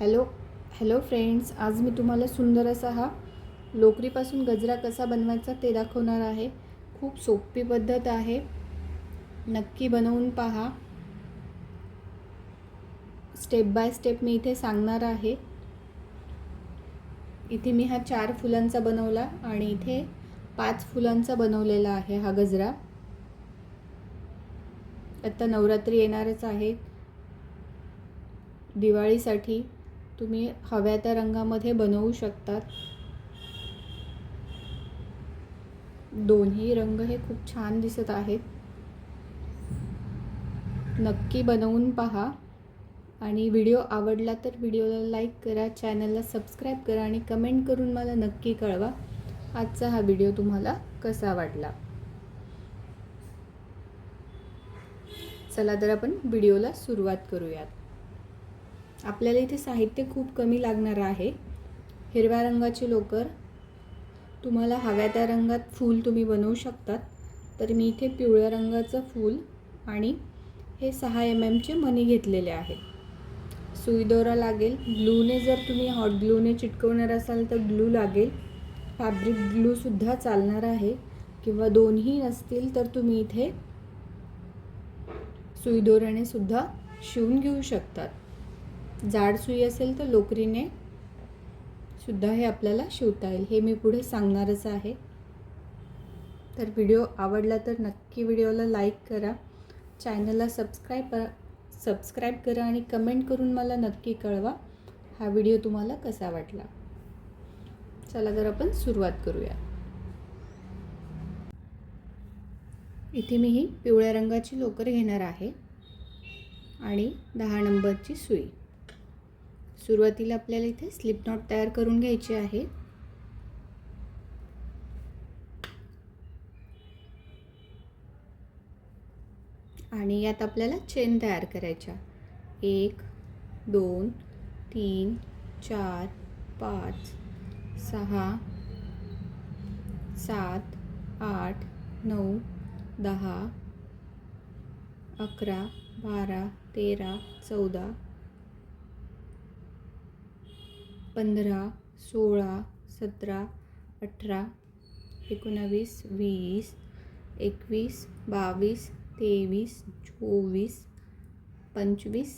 Hello hello friends आज मी तुम्हाला सुंदर असा हा लोकरीपासून गजरा कसा बनवायचा ते दाखवणार आहे. खूप सोपी पद्धत आहे. नक्की बनवून पहा. स्टेप बाय स्टेप मी इथे सांगणार आहे. इथे मी हा चार फुलांचा बनवला आणि इथे पाच फुलांचा बनवलेला आहे हा गजरा. आता नवरात्री येणारच आहे. दिवाळीसाठी तुम्ही हव्या त्या रंगामध्ये बनवू शकतात. दोन्ही रंग हे खूप छान दिसत आहेत. नक्की बनवून पहा. आणि व्हिडिओ आवडला तर व्हिडिओला लाईक करा चॅनलला सबस्क्राईब करा आणि कमेंट करून मला नक्की कळवा. आजचा हा व्हिडिओ तुम्हाला कसा वाटला? चला तर आपण व्हिडिओला सुरुवात करूयात. आपल्याला इथे साहित्य खूप कमी लागणार आहे. हिरव्या रंगाची लोकर तुम्हाला हव्या त्या रंगात फूल तुम्ही बनवू शकतात. तर मी इथे पिवळ्या रंगाचं फूल आणि हे सहा एम एमचे मनी घेतलेले आहेत सुई दोरा लागेल. ग्लूने जर तुम्ही हॉट ग्लूने चिटकवणार असाल तर ग्लू लागेल. फॅब्रिक ग्लूसुद्धा चालणार आहे. किंवा दोन्ही नसतील तर तुम्ही इथे सुईदोऱ्याने सुद्धा शिवून घेऊ शकतात. जाड सुई असेल तर लोकरीने सुद्धा हे आपल्याला शिवता येईल. हे मी पुढे सांगणारच आहे. तर व्हिडिओ आवडला तर नक्की व्हिडिओला लाईक करा. चॅनलला सबस्क्राईब सबस्क्राईब करा आणि कमेंट करून मला नक्की कळवा हा व्हिडिओ तुम्हाला कसा वाटला. चला तर आपण सुरुवात करूया. इथे मी ही पिवळ्या रंगाची लोकर घेणार आहे आणि दहा नंबरची सुई. सुरुवातीला आपल्याला इथे स्लिप नॉट तयार करून घ्यायचे आहे. आणि यात आपल्याला चेन तयार करायच्या. एक दोन तीन चार पाच सहा सात आठ नऊ दहा अकरा बारा तेरा चौदा पंधरा सोळा सतरा अठरा एकोणावीस वीस एकवीस बावीस तेवीस चोवीस पंचवीस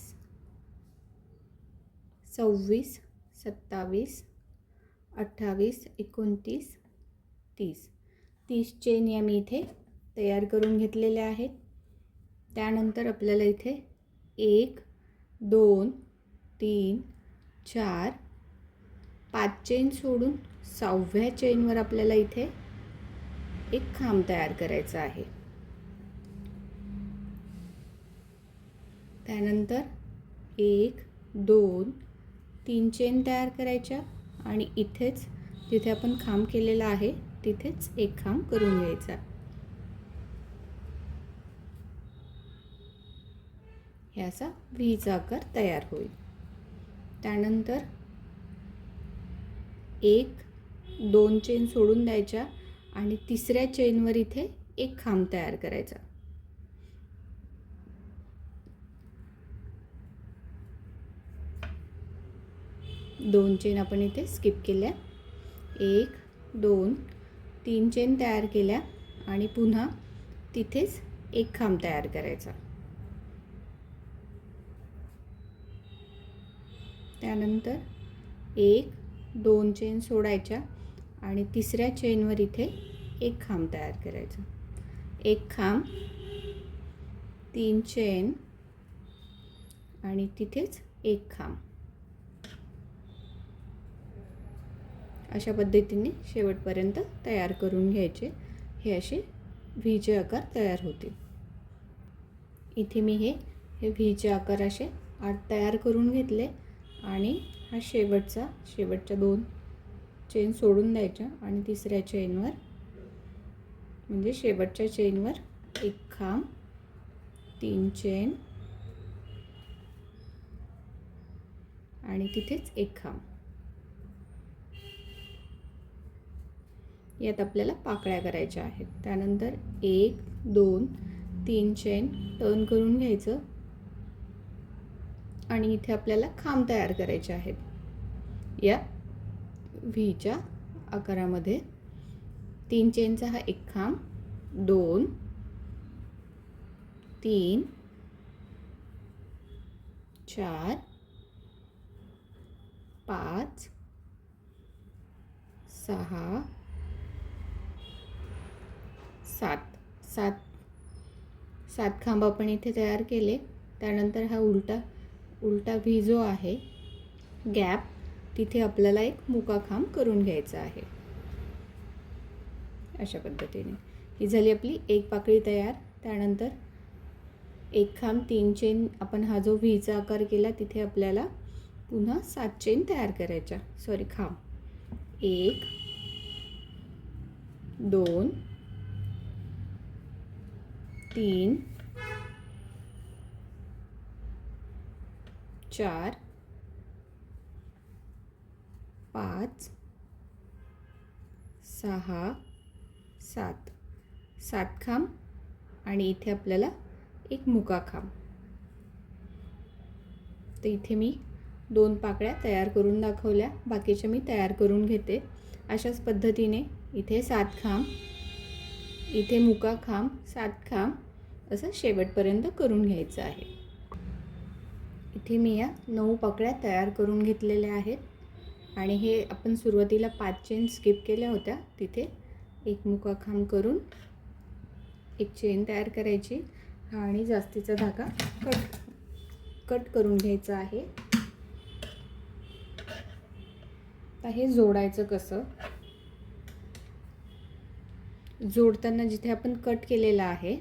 सव्वीस सत्तावीस अठ्ठावीस एकोणतीस तीस. तीस चेन या मी इथे तयार करून घेतलेल्या आहेत. त्यानंतर आपल्याला इथे एक दोन तीन चार पाच चेन सोडून सहाव्या चेनवर आपल्याला इथे एक खांब तयार करायचा आहे. त्यानंतर एक दोन तीन चेन तयार करायच्या आणि इथेच जिथे आपण खांब केलेला आहे तिथेच एक खांब करून घ्यायचा. ह्याचा व्हीचा आकार तयार होईल. त्यानंतर एक दोन चेन सोडून द्यायच्या आणि तिसऱ्या चेनवर इथे एक खांब तयार करायचा. दोन चेन आपण इथे स्किप केल्या. एक दोन तीन चेन तयार केल्या आणि पुन्हा तिथेच एक खांब तयार करायचा. त्यानंतर एक दोन चेन सोडायच्या आणि तिसऱ्या चेनवर इथे एक खांब तयार करायचा. एक खांब तीन चेन आणि तिथेच एक खांब. अशा पद्धतीने शेवटपर्यंत तयार करून घ्यायचे. हे असे व्हीचे आकार तयार होतील. इथे मी हे हे व्हीचे आकार असे आठ तयार करून घेतले आणि हा शेवटचा शेवटच्या दोन चेन सोडून द्यायच्या आणि तिसऱ्या चेनवर म्हणजे शेवटच्या चेनवर एक खांब तीन चेन आणि तिथेच एक खांब. यात आपल्याला पाकळ्या करायच्या आहेत. त्यानंतर एक दोन तीन चेन टर्न करून घ्यायचं. आणि इथे आपल्याला खांब तयार करायचे आहेत. या व्हीच्या आकारामध्ये तीन चेनचा हा एक खांब दोन तीन चार पाच सहा सात. सात. सात खांब आपण इथे तयार केले. त्यानंतर हा उलटा उलटा व्ही जो आहे. गॅप. तिथे आपल्याला एक मुका खांब करून घ्यायचा आहे. अशा पद्धतीने. ही झाली आपली एक पाकळी तयार. त्यानंतर एक खांब तीन चेन आपण हा जो व्हीचा आकार केला तिथे आपल्याला पुन्हा सात चेन तयार करायच्या. सॉरी खांब. एक दोन तीन चार पाच सहा सात. सात खांब आणि इथे आपल्याला एक मुका खांब. तर इथे मी दोन पाकळ्या तयार करून दाखवल्या. बाकीच्या मी तयार करून घेते. अशाच पद्धतीने इथे सात खांब इथे मुका खांब सात खांब असं शेवटपर्यंत करून घ्यायचं आहे. इथे मी या नऊ पकड्या तयार करून घेतलेल्या आहेत. आणि हे आपण सुरुवातीला पाच चेन स्किप केल्या होत्या. तिथे एक मुका खांब करून एक चेन तयार करायची आणि जास्तीचा धागा कट कट करून घ्यायचा आहे. आता हे जोडायचं कसं? जोडताना जिथे आपण कट केलेला आहे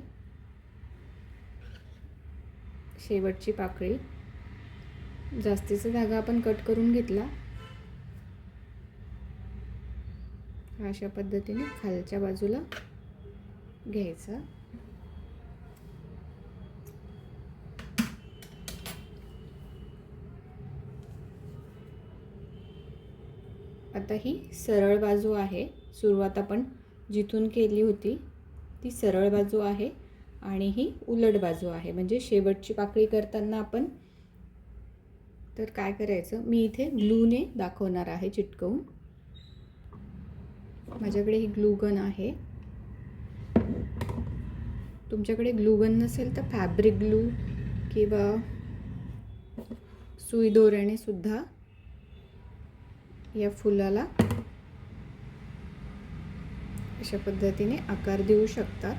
शेवटची पाकळी जास्तीचा धागा आपण कट करून घेतला. अशा पद्धतीने खालच्या बाजूला घ्यायचा. आता ही सरळ बाजू आहे. सुरुवात आपण जिथून केली होती ती सरळ बाजू आहे आणि ही उलट बाजू आहे. म्हणजे शेवटची पाकळी करताना आपण तर काय करायचं? मी इथे ग्लूने दाखवणार आहे चिटकवून. माझ्याकडे ही ग्लूगन आहे. तुमच्याकडे ग्लूगन नसेल तर फॅब्रिक ग्लू किंवा सुई दोऱ्याने सुद्धा या फुलाला अशा पद्धतीने आकार देऊ शकतात.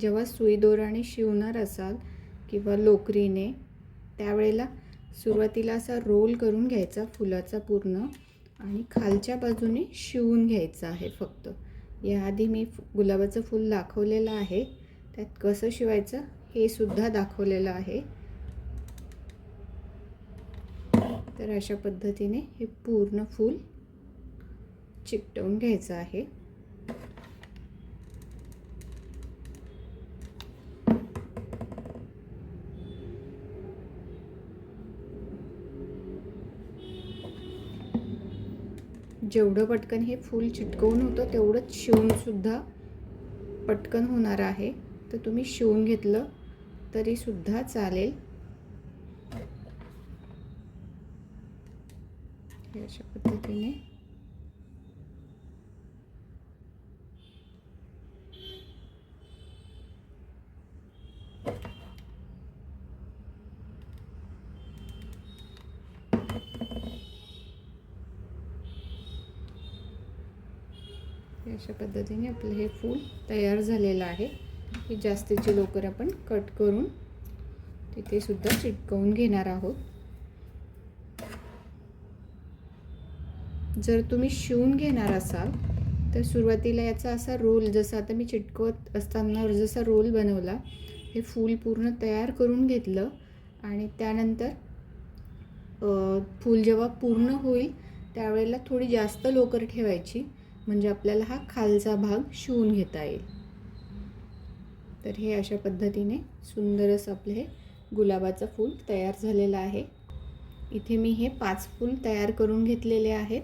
जेव्हा सुई दोराने शिवणार असाल किंवा लोकरीने त्यावेळेला सुरुवातीला असा रोल करून घ्यायचा फुलाचा पूर्ण आणि खालच्या बाजूने शिवून घ्यायचं आहे फक्त. याआधी मी गुलाबाचं फूल दाखवलेलं आहे. त्यात कसं शिवायचं हे सुद्धा दाखवलेलं आहे. तर अशा पद्धतीने हे पूर्ण फूल चिकटवून घ्यायचं आहे. जेवढं पटकन हे फूल चिटकवून होतं तेवढंच शिवूनसुद्धा पटकन होणार आहे. तर तुम्ही शिवून घेतलं तरीसुद्धा चालेल. अशा पद्धतीने अशा पद्धतीने आपलं हे फूल तयार झालेलं आहे. ही जास्तीची लोकर आपण कट करून तिथे सुद्धा चिटकवून घेणार आहोत. जर तुम्ही शिवून घेणार असाल तर सुरुवातीला याचा असा रोल जसा आता मी चिटकवत असताना जसा रोल बनवला हे फूल पूर्ण तयार करून घेतलं आणि त्यानंतर फूल जेव्हा पूर्ण होईल त्यावेळेला थोडी जास्त लोकर ठेवायची. म्हणजे आपल्याला हा खालचा भाग शिवून घेता येईल. तर हे अशा पद्धतीने सुंदर असं आपलं हे गुलाबाचं फूल तयार झालेलं आहे. इथे मी हे पाच फूल तयार करून घेतलेले आहेत.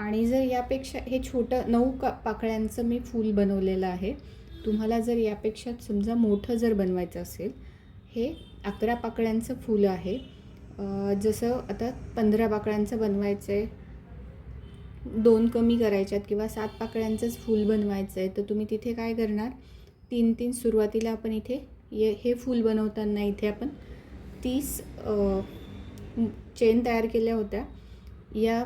आणि जर यापेक्षा हे छोटं नऊ का पाकळ्यांचं मी फूल बनवलेलं आहे. तुम्हाला जर यापेक्षा समजा मोठं जर बनवायचं असेल हे अकरा पाकळ्यांचं फूल आहे. जसं आता पंधरा पाकळ्यांचं बनवायचं आहे दोन कमी करायच्यात किंवा सात पाकळ्यांचंच फूल बनवायचं आहे तर तुम्ही तिथे काय करणार? तीन तीन सुरुवातीला आपण इथे ये हे फूल बनवताना इथे आपण तीस चेन तयार केल्या होत्या. या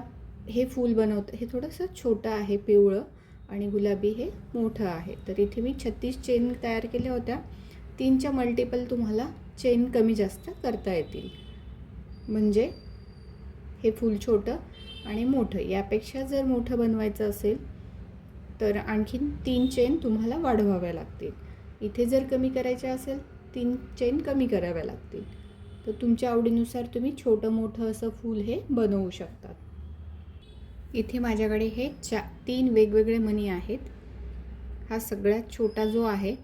हे फूल बनवतं हे थोडंसं छोटं आहे पिवळं आणि गुलाबी हे मोठं आहे. तर इथे मी छत्तीस चेन तयार केल्या होत्या. तीनच्या मल्टिपल तुम्हाला चेन कमी जास्त करता येतील. म्हणजे हे फूल छोटं आणि मोठं. यापेक्षा जर मोठं बनवायचं असेल तर आणखीन तीन चेन तुम्हाला वाढवाव्या लागतील. इथे जर कमी करायच्या असेल तीन चेन कमी कराव्या लागतील. तर तुमच्या आवडीनुसार तुम्ही छोटं मोठं असं फूल हे बनवू शकतात. इथे माझ्याकडे हे चा तीन वेगवेगळे मणी आहेत. हा सगळ्यात छोटा जो आहे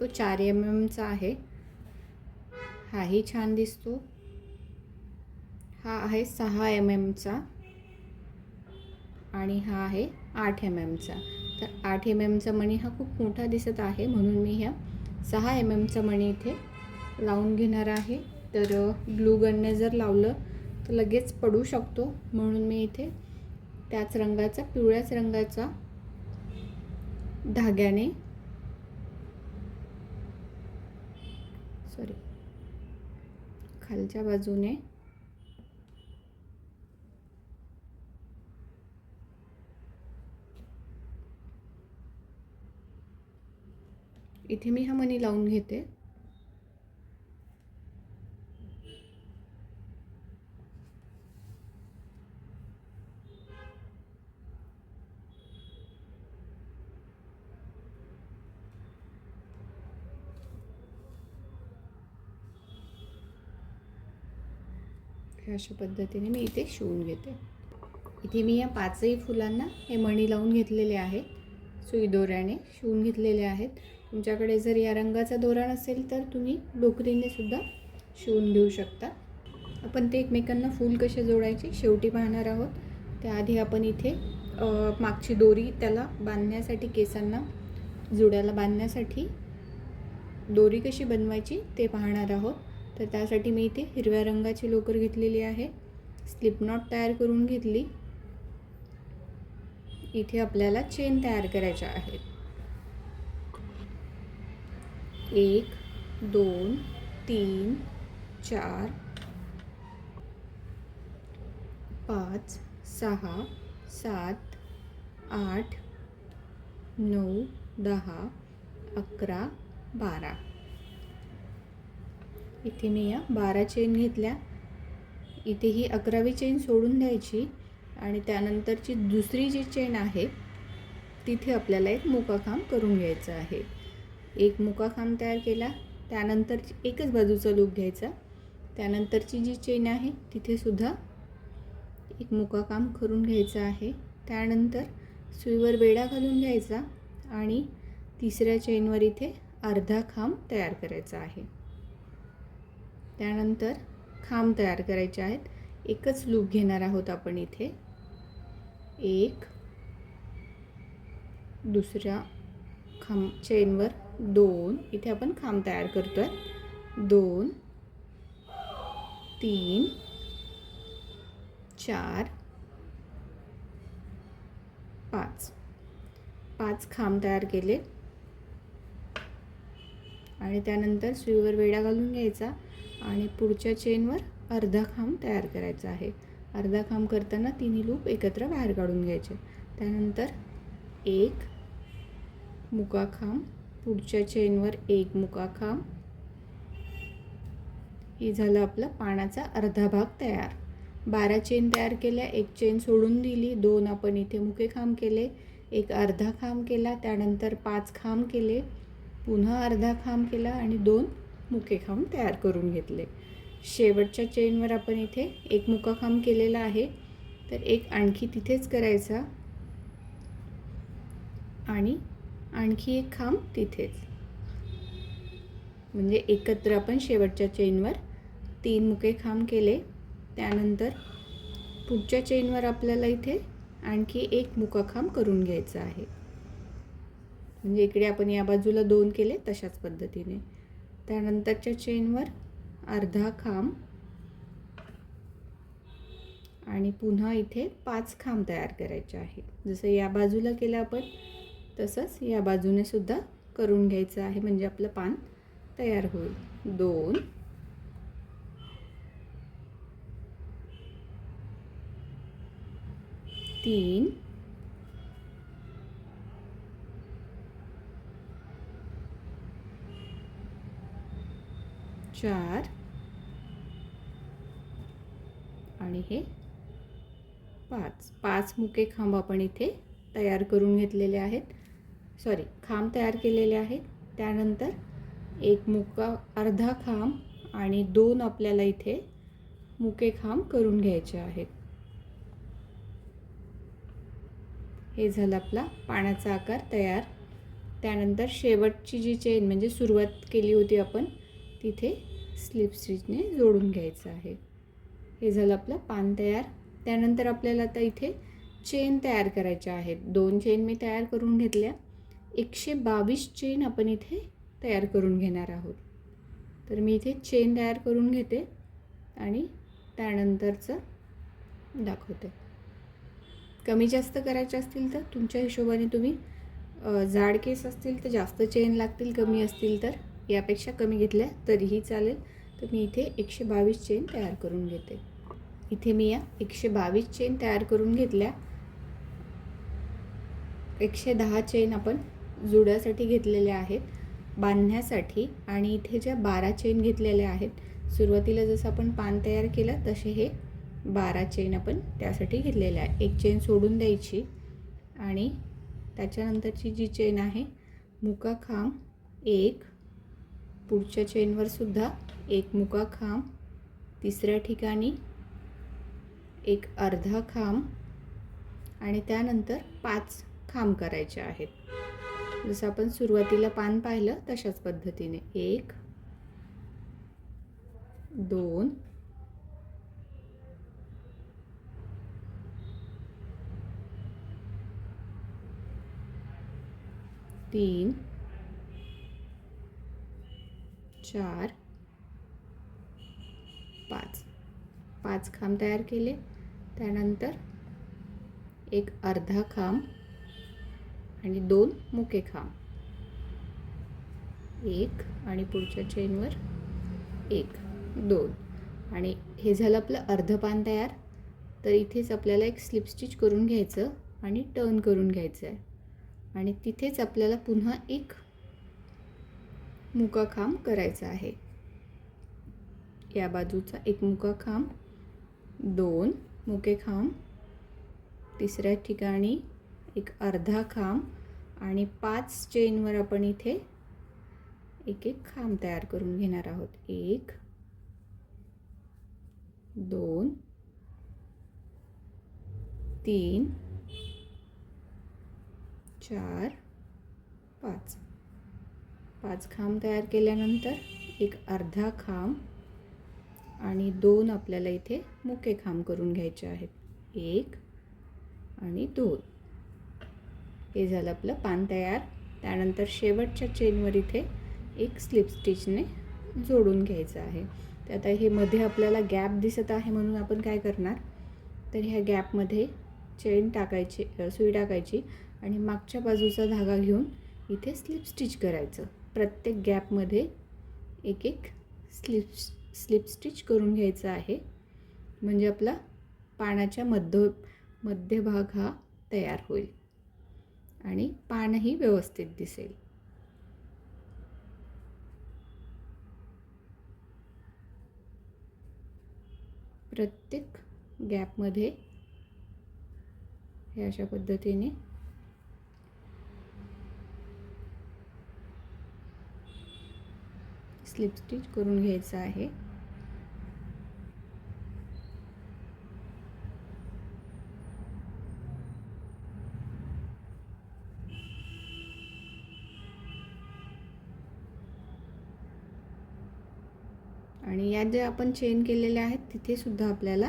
तो चार एम एमचा आहे. हाही छान दिसतो. हा आहे सहा एम एमचा आणि हा आहे आठ एम एमचा तर आठ एम एमचा मणी हा खूप मोठा दिसत आहे म्हणून मी ह्या सहा एम एमचा मणी इथे लावून घेणार आहे. तर ग्लू गनने जर लावलं तर लगेच पडू शकतो. म्हणून मी इथे त्याच रंगाचा पिवळ्याच रंगाचा धाग्याने सॉरी खालच्या बाजूने इथे मी हा मनी लावून घेते. हे अशा पद्धतीने मी इथे शिवून घेते. इथे मी या पाचही फुलांना हे मणी लावून घेतलेले आहेत. सुई दोऱ्याने शिवून घेतलेले आहेत. तुमच्याकडे जर या रंगाचा दोरा नसेल तर तुम्ही डोकरीने सुद्धा शिवून घेऊ शकता. आपण ते एकमेकांना फूल कसे जोडायचे शेवटी पाहणार आहोत. त्याआधी आपण इथे मागची दोरी त्याला बांधण्यासाठी केसांना जुड्याला बांधण्यासाठी दोरी कशी बनवायची ते पाहणार आहोत. तर त्यासाठी मी इथे हिरव्या रंगाची लोकर घेतलेली आहे. स्लिप नॉट तयार करून घेतली. इथे आपल्याला चेन तयार करायच्या आहेत. एक दोन तीन चार पाच सहा सात आठ नऊ दहा अकरा बारा. इथे मी या बारा चेन घेतल्या. इथे ही अकरावी चेन सोडून द्यायची आणि त्यानंतरची दुसरी जी चेन आहे तिथे आपल्याला एक मुकाखांब करून घ्यायचं आहे. एक मुकाखांब तयार केला. त्यानंतर एकच बाजूचा लूप घ्यायचा. त्यानंतरची जी चेन आहे तिथेसुद्धा एक एक मुकाकाम करून घ्यायचा आहे. त्यानंतर सुईवर वेडा घालून घ्यायचा आणि तिसऱ्या चेनवर इथे अर्धा खांब तयार करायचा आहे. त्यानंतर खांब तयार करायचे आहेत. एकच लूप घेणार आहोत आपण इथे. एक दुसऱ्या खांब चेनवर दोन इथे आपण खांब तयार करतो आहे दोन तीन चार पाच. पाच खांब तयार केले. आणि त्यानंतर सुईवर वेडा घालून घ्यायचा आणि पुढच्या चेनवर अर्धा खांब तयार करायचा आहे. अर्धा खांब करताना तिन्ही लूप एकत्र बाहेर काढून घ्यायचे. त्यानंतर एक मुका खांब पुढच्या चेनवर एक मुकाखांब. हे झालं आपलं पानाचा अर्धा भाग तयार. बारा चेन तयार केल्या एक चेन सोडून दिली दोन आपण इथे मुके खांब केले एक अर्धा खांब केला त्यानंतर पाच खांब केले पुन्हा अर्धा खांब केला आणि दोन मुके खांब तयार करून घेतले. शेवटच्या चेनवर आपण इथे एक मुका खांब केलेला आहे. तर एक आणखी तिथेच करायचा. आणि आणखी एक खांब तिथेच. म्हणजे एकत्र आपण शेवटच्या चेनवर तीन मुके खांब केले. त्यानंतर पुढच्या चेनवर आपल्याला इथे आणखी एक मुका खांब करून घ्यायचा आहे. म्हणजे इकडे आपण या बाजूला दोन केले तशाच पद्धतीने. त्यानंतरच्या चेनवर अर्धा खांब आणि पुन्हा इथे पाच खांब तयार करायचे आहेत जसं या बाजूला केलं आपण तसंच या बाजूने सुद्धा करून घ्यायचं आहे म्हणजे आपलं पान तयार होईल. दोन. तीन. चार. आणि हे पाच. पाच मुके खांब आपण इथे तयार करून घेतलेले आहेत. सॉरी खांब तयार केलेले आहेत. त्यानंतर एक मुका अर्धा खांब आणि दोन आपल्याला इथे मुके खांब करून घ्यायचे आहेत. हे झालं आपला पाण्याचा आकार तयार. त्यानंतर शेवटची जी चेन म्हणजे सुरुवात केली होती आपण तिथे स्लिप स्टिचने जोडून घ्यायचं आहे. हे झालं आपलं पान तयार. त्यानंतर आपल्याला आता इथे चेन तयार करायच्या आहेत. दोन चेन मी तयार करून घेतल्या. एकशे बावीस चेन आपण इथे तयार करून घेणार आहोत. तर मी इथे चेन तयार करून घेते आणि त्यानंतरचं दाखवते. कमी जास्त करायचे असतील तर तुमच्या हिशोबाने तुम्ही जाड केस असतील तर जास्त चेन लागतील कमी असतील तर यापेक्षा कमी घेतल्या तरीही चालेल. तर मी इथे एकशे बावीस चेन तयार करून घेते. इथे मी या एकशे बावीस चेन तयार करून घेतल्या. एकशे दहा चेन आपण जुड्यासाठी घेतलेल्या आहेत बांधण्यासाठी आणि इथे ज्या बारा चेन घेतलेल्या आहेत सुरुवातीला जसं आपण पान तयार केलं तसे हे बारा चेन आपण त्यासाठी घेतलेल्या आहे एक चेन सोडून द्यायची आणि त्याच्यानंतरची जी चेन आहे मुका खांब एक पुढच्या चेनवर सुद्धा एक मुका खांब तिसऱ्या ठिकाणी एक अर्धा खांब आणि त्यानंतर पाच खांब करायचे आहेत. जसं आपण सुरुवातीला पान पाहिलं तशाच पद्धतीने. एक दोन तीन चार पाच. पाच खांब तयार केले. त्यानंतर एक अर्धा खांब आणि दोन मुके खांब. एक आणि पुढच्या चेनवर एक दोन. आणि हे झालं आपलं अर्ध पान तयार. तर इथेच आपल्याला एक स्लिप स्टिच करून घ्यायचं आणि टर्न करून घ्यायचं आहे आणि तिथेच आपल्याला पुन्हा एक मुका खांब करायचा आहे. या बाजूचा एक मुका खांब दोन मुके खांब तिसऱ्या ठिकाणी एक अर्धा खांब आणि पाच चेनवर आपण इथे एक एक खांब तयार करून घेणार आहोत. एक दोन तीन चार पाच. पाच खांब तयार केल्यानंतर एक अर्धा खांब आणि दोन आपल्याला इथे मुके खांब करून घ्यायचे आहेत. एक आणि दोन. हे झालं आपलं पान तयार. त्यानंतर शेवटच्या चेनवर इथे एक स्लिप स्टिचने जोडून घ्यायचं आहे. तर आता हे मध्ये आपल्याला गॅप दिसत आहे म्हणून आपण काय करणार? तर ह्या गॅपमध्ये चेन टाकायची सुई टाकायची आणि मागच्या बाजूचा धागा घेऊन इथे स्लिप स्टिच करायचं. प्रत्येक गॅपमध्ये एक एक स्लिप स्लिप स्टिच करून घ्यायचं आहे. म्हणजे आपला पानाच्या मध्य मध्यभाग हा तयार होईल. आणि पानही व्यवस्थित दिसेल. प्रत्येक गॅपमध्ये हे अशा पद्धतीने स्लिप स्टिच करून घ्यायचं आहे. आणि ज्या आपण चेन केलेल्या आहेत तिथे सुद्धा आपल्याला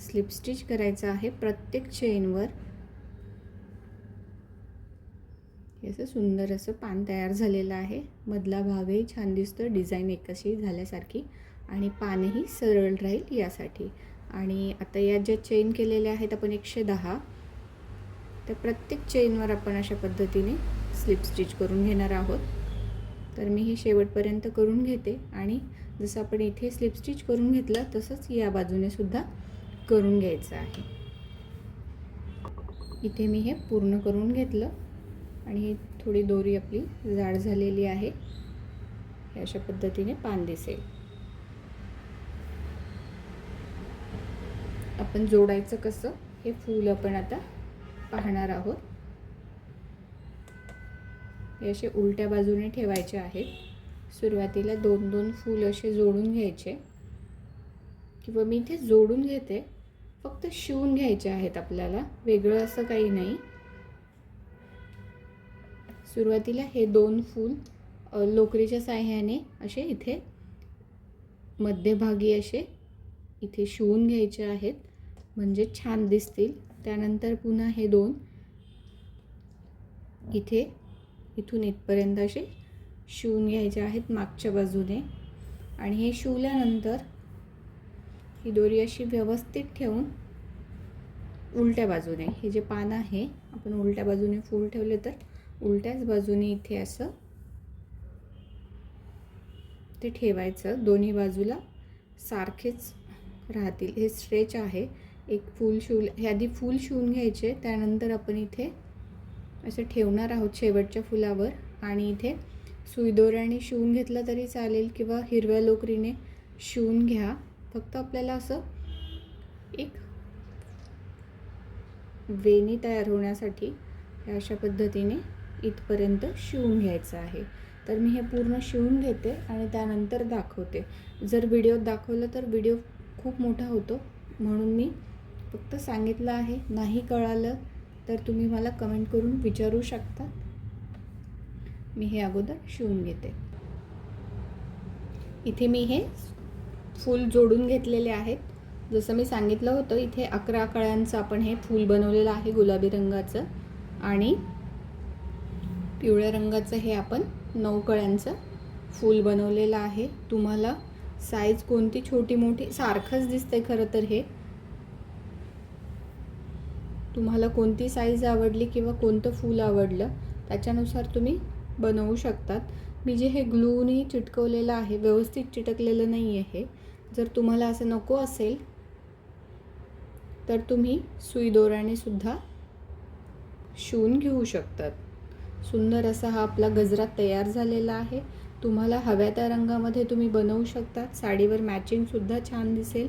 स्लिप स्टिच करायचं आहे प्रत्येक चेनवर हे असं सुंदर असं पान तयार झालेलं आहे. मधला भागही छान दिसतो डिझाईन एकशी झाल्यासारखी. आणि पानही सरळ राहील यासाठी. आणि आता या ज्या चेन केलेल्या आहेत आपण एकशे दहा तर प्रत्येक चेनवर आपण अशा पद्धतीने स्लिप स्टिच करून घेणार आहोत. तर मी हे शेवटपर्यंत करून घेते आणि जसं आपण इथे स्लिप स्टिच करून घेतलं तसंच या बाजूने सुद्धा करून घ्यायचं आहे. इथे मी हे पूर्ण करून घेतलं आणि थोडी दोरी आपली जाड झालेली आहे. हे अशा पद्धतीने पान दिसेल. आपण जोडायचं कसं हे फूल आपण आता पाहणार आहोत. हे असे उलट्या बाजूने ठेवायचे आहेत. सुरुवातीला दोन दोन फूल असे जोडून घ्यायचे. किंवा मी इथे जोडून घेते. फक्त शिवून घ्यायचे आहेत आपल्याला. वेगळं असं काही नाही. सुरुवातीला हे दोन फूल लोकरीच्या साह्याने असे इथे मध्यभागी असे इथे शिवून घ्यायचे आहेत. म्हणजे छान दिसतील. त्यानंतर पुन्हा हे दोन इथे इथून इथपर्यंत असे शिवून घ्यायचे आहेत मागच्या बाजूने. आणि हे शिवल्यानंतर ही दोरी अशी व्यवस्थित ठेवून उलट्या बाजूने हे जे पान आहे आपण उलट्या बाजूने फूल ठेवले तर उलट्याच बाजूने इथे असं ते ठेवायचं. दोन्ही बाजूला सारखेच राहतील. हे स्ट्रेच आहे. एक फूल शिवलं हे आधी फूल शिवून घ्यायचे त्यानंतर आपण इथे असं ठेवणार आहोत शेवटच्या फुलावर. आणि इथे सुईदोऱ्याने शिवून घेतलं तरी चालेल किंवा हिरव्या लोकरीने शिवून घ्या. फक्त आपल्याला असं एक वेणी तयार होण्यासाठी हे अशा पद्धतीने इथपर्यंत शिवून घ्यायचं आहे. तर मी हे पूर्ण शिवून घेते आणि त्यानंतर दाखवते. जर व्हिडिओत दाखवलं तर व्हिडिओ खूप मोठा होतो. म्हणून मी फक्त सांगितलं आहे नाही कळालं तर तुम्ही मला कमेंट करून विचारू शकता. मी हे अगोदर शिवून घेते. इथे मी हे फूल जोडून घेतलेले आहेत. जसं मी सांगितलं होतं इथे अकरा कळ्यांचं आपण हे फूल बनवलेलं आहे गुलाबी रंगाचं. आणि पिवळ्या रंगाचं हे आपण नऊ कळ्यांचं फूल बनवलेलं आहे. तुम्हाला साईज कोणती छोटी मोठी सारखंच दिसतंय खरं तर हे. तुम्हाला कोणती साईज आवडली किंवा कोणतं फूल आवडलं त्याच्यानुसार तुम्ही बनवू शकतात. मी जे हे ग्लूनी चिटकवलेलं आहे व्यवस्थित चिटकलेलं नाही आहे. जर तुम्हाला असं नको असेल तर तुम्ही सुई दोराने सुद्धा शिवून घेऊ शकतात. सुंदर असा हा आपला गजरा तयार झालेला आहे. तुम्हाला हव्या त्या रंगामध्ये तुम्ही बनवू शकतात. साडीवर मॅचिंगसुद्धा छान दिसेल.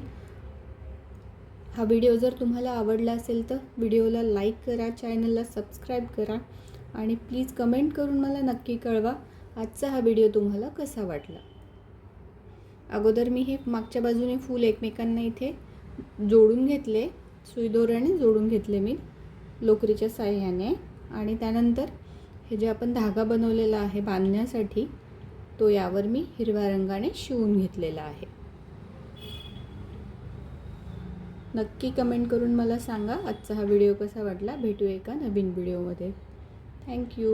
हा व्हिडिओ जर तुम्हाला आवडला असेल तर व्हिडिओला लाईक करा चॅनलला सबस्क्राईब करा. आणि प्लीज कमेंट करून मला नक्की कळवा. आजचा हा व्हिडिओ तुम्हाला कसा वाटला? अगोदर मी हे मागच्या बाजूने फूल एकमेकांना इथे जोडून घेतले. सुईदोऱ्याने जोडून घेतले मी लोकरीच्या साह्याने. आणि त्यानंतर हे जे आपण धागा बनवलेला आहे बांधण्यासाठी तो यावर मी हिरव्या रंगाने शिवून घेतलेला आहे. नक्की कमेंट करून मला सांगा आजचा हा व्हिडिओ कसा वाटला? भेटू एका नवीन व्हिडिओमध्ये. Thank you